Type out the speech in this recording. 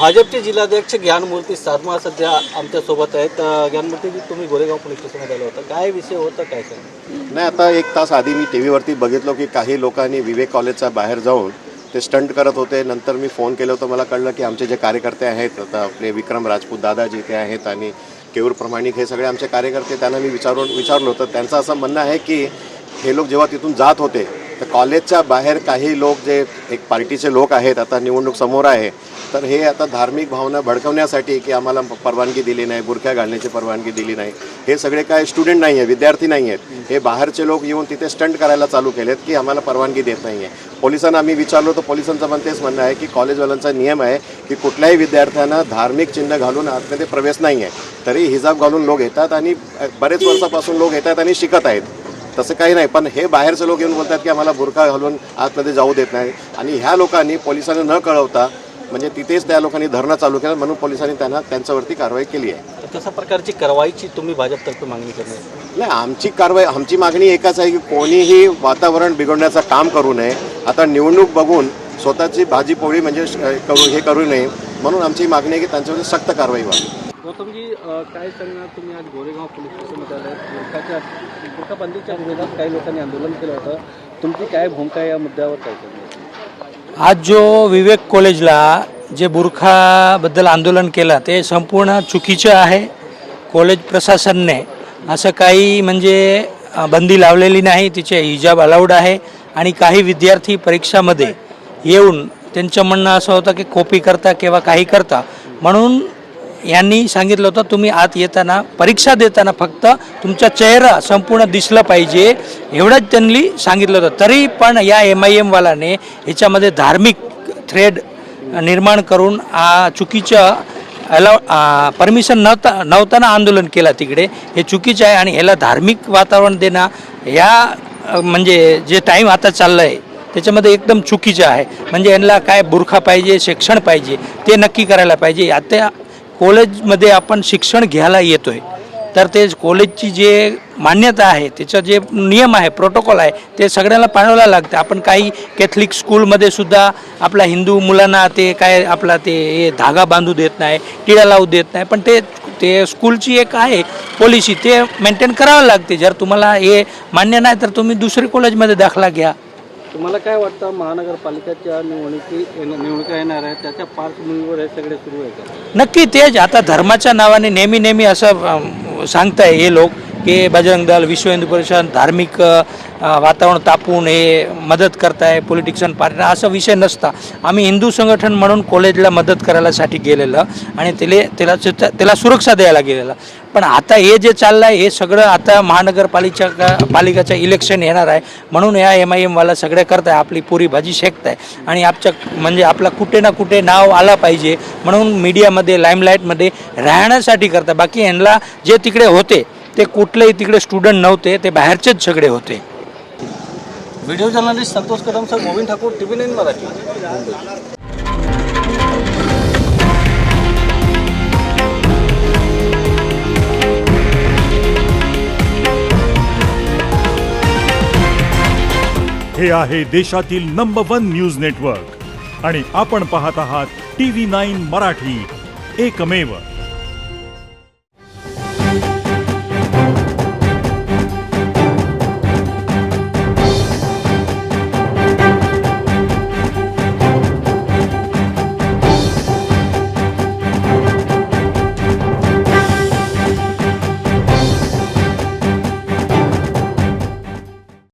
भाजपचे जिल्हाध्यक्ष ज्ञानमूर्ती साधमा सध्या आमच्यासोबत आहेत. ज्ञानमूर्तीजी तुम्ही गोरेगाव पोलीस स्टेशनमध्ये आलं होतं. काय विषय होता काय सांग नाही आता एक तास आधी मी टी व्हीवरती बघितलो की काही लोकांनी विवेक कॉलेजच्या बाहेर जाऊन ते स्टंट करत होते. नंतर मी फोन केलं होतं मला कळलं की आमचे जे कार्यकर्ते आहेत आता आपले विक्रम राजपूत दादाजी ते आहेत आणि केऊर प्रमाणिक हे सगळे आमचे कार्यकर्ते त्यांना मी विचारून विचारलं होतं. त्यांचं असं म्हणणं आहे की हे लोक जेव्हा तिथून जात होते तर कॉलेजच्या बाहेर काही लोक जे एक पार्टीचे लोक आहेत आता निवडणूक समोर आहे तर हे आता धार्मिक भावना भडकवण्यासाठी की आम्हाला परवानगी दिली नाही बुरख्या घालण्याची परवानगी दिली नाही. हे सगळे काय स्टुडंट नाही आहे विद्यार्थी नाही आहेत. हे बाहेरचे लोक येऊन तिथे स्टंट करायला चालू केलेत की आम्हाला परवानगी देत नाही आहे पोलिसांना आम्ही विचारलो तर पोलिसांचं पण तेच म्हणणं आहे की कॉलेजवाल्यांचा नियम आहे की कुठल्याही विद्यार्थ्यांना धार्मिक चिन्ह घालून आतमध्ये प्रवेश नाही आहे तरी हिजाब घालून लोक येतात आणि बरेच वर्षापासून लोक येतात आणि शिकत आहेत. तसं काही नाही पण हे बाहेरचे लोक येऊन बोलतात की आम्हाला बुरखा घालून आतमध्ये जाऊ देत नाही. आणि ह्या लोकांनी पोलिसांना न कळवता म्हणजे तिथेच त्या लोकांनी धरणं चालू केलं म्हणून पोलिसांनी त्यांना त्यांच्यावरती कारवाई केली आहे. तर कशा प्रकारची कारवाईची तुम्ही भाजपतर्फे मागणी करणार नाही आमची कारवाई आमची मागणी एकच आहे की कोणीही वातावरण बिघडण्याचं काम करू नये. आता निवडणूक बघून स्वतःची भाजी पोळी म्हणजे करू हे करू नये. म्हणून आमची मागणी आहे की त्यांच्यावर सक्त कारवाई व्हावी. गौतमजी काय सांगणार तुम्ही आज गोरेगाव पोलीस स्टेशनमध्ये बुरखाबंदीच्या विरोधात काही लोकांनी आंदोलन केलं होतं. तुमची काय भूमिका या मुद्द्यावर काय आज जो विवेक कॉलेजला जे बुरखाबद्दल आंदोलन केलं ते संपूर्ण चुकीचं आहे. कॉलेज प्रशासनने असं काही म्हणजे बंदी लावलेली नाही तिचे हिजाब अलाउड आहे आणि काही विद्यार्थी परीक्षामध्ये येऊन त्यांचं म्हणणं असं होतं की कॉपी करता किंवा काही करता. म्हणून यांनी सांगितलं होतं तुम्ही आत येताना परीक्षा देताना फक्त तुमचा चेहरा संपूर्ण दिसलं पाहिजे. एवढंच त्यांनी सांगितलं होतं. तरी पण या एम आय एमवालाने ह्याच्यामध्ये धार्मिक थ्रेड निर्माण करून आ, चुकीचं अलाव परमिशन नव्हता नव्हताना आंदोलन केलं तिकडे. हे चुकीचं आहे आणि ह्याला धार्मिक वातावरण देणं या म्हणजे जे टाईम आता चाललं आहे त्याच्यामध्ये एकदम चुकीचं आहे. म्हणजे यांना काय बुरखा पाहिजे शिक्षण पाहिजे ते नक्की करायला पाहिजे. आता कॉलेजमध्ये आपण शिक्षण घ्यायला येतो आहे तर ते कॉलेजची जे मान्यता आहे त्याचं जे नियम आहे प्रोटोकॉल आहे ते सगळ्यांना पाळायला लागतं. आपण काही कॅथलिक स्कूलमध्ये सुद्धा आपल्या हिंदू मुलांना ते काय आपला ते हे धागा बांधू देत नाही टिळा लावू देत नाही. पण ते ते स्कूलची एक आहे पॉलिसी ते मेंटेन करावं लागते. जर तुम्हाला हे मान्य नाही तर तुम्ही दुसरी कॉलेजमध्ये दाखला घ्या. तुम्हाला काय वाटतं महानगरपालिकेच्या निवडणुकी निवडणुका येणार आहेत त्याच्या पार्श्वभूमीवर हे सगळे सुरू आहे का? नक्की तेच. आता धर्माच्या नावाने नेहमी नेहमी असं सांगताय हे लोक. की बजरंग दल विश्व हिंदू परिषद धार्मिक वातावरण तापून हे मदत करताय पॉलिटिक्सन पार्टनर असा विषय नसता आम्ही हिंदू संघटन म्हणून कॉलेजला मदत करायलासाठी गेलेलं आणि त्याला त्याला त्याला सुरक्षा द्यायला गेलेलं पण आता हे जे चाललं आहे हे सगळं आता महानगरपालिका पालिकाचं इलेक्शन येणार आहे म्हणून या एम आय एमवाला सगळे करताय आपली पुरी भाजी शेकताय आणि आपच्या म्हणजे आपला कुठे ना कुठे नाव आला पाहिजे म्हणून मीडियामध्ये लाईमलाईटमध्ये राहण्यासाठी करताय बाकी यांना जे तिकडे होते ते कुठलेही तिकडे स्टुडंट नव्हते ते बाहेरचेच सगळे होते. Video journalist Santosh Kadam sir Govind Thakur T V nine Marathi. हे आहे देशातील नंबर वन न्यूज नेटवर्क आणि आपण पाहत आहात टी व्ही नाईन मराठी. एकमेव